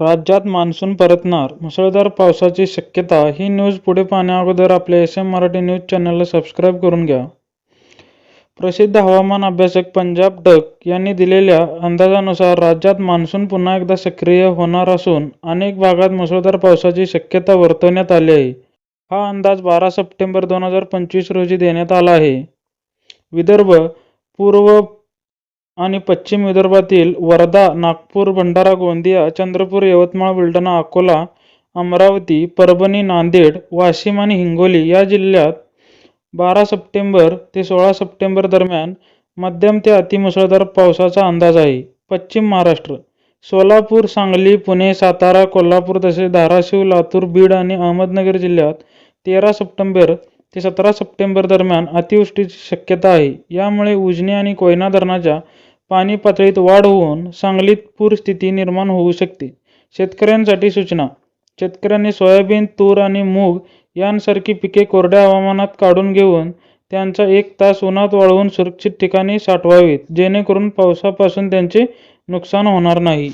राज्यात मान्सून परतणार, मुसळधार पावसाची शक्यता ही न्यूज पुढे पाहण्याअगोदर आपल्या एस एम मराठी न्यूज चॅनलला सबस्क्राईब करून घ्या. प्रसिद्ध हवामान अभ्यासक पंजाब डक यांनी दिलेल्या अंदाजानुसार राज्यात मान्सून पुन्हा एकदा सक्रिय होणार असून अनेक भागात मुसळधार पावसाची शक्यता वर्तवण्यात आली आहे. हा अंदाज बारा सप्टेंबर दोन हजार पंचवीस रोजी देण्यात आला आहे. विदर्भ, पूर्व आणि पश्चिम विदर्भातील वर्धा, नागपूर, भंडारा, गोंदिया, चंद्रपूर, यवतमाळ, बुलढाणा, अकोला, अमरावती, परभणी, नांदेड, वाशिम आणि हिंगोली या जिल्ह्यात बारा सप्टेंबर ते सोळा सप्टेंबर दरम्यान मध्यम ते अतिमुसळधार पावसाचा अंदाज आहे. पश्चिम महाराष्ट्र, सोलापूर, सांगली, पुणे, सातारा, कोल्हापूर तसेच धाराशिव, लातूर, बीड आणि अहमदनगर जिल्ह्यात तेरा सप्टेंबर ते सतरा सप्टेंबर दरम्यान अतिवृष्टीची शक्यता आहे. यामुळे उजनी आणि कोयना धरणाच्या पाणी पातळीत वाढ होऊन सांगलीत पूरस्थिती निर्माण होऊ शकते. शेतकऱ्यांसाठी सूचना शेतकऱ्यांनी सोयाबीन, तूर आणि मूग यांसारखी पिके कोरड्या हवामानात काढून घेऊन त्यांचा एक तास उन्हात वाळवून सुरक्षित ठिकाणी साठवावेत जेणेकरून पावसापासून त्यांचे नुकसान होणार नाही.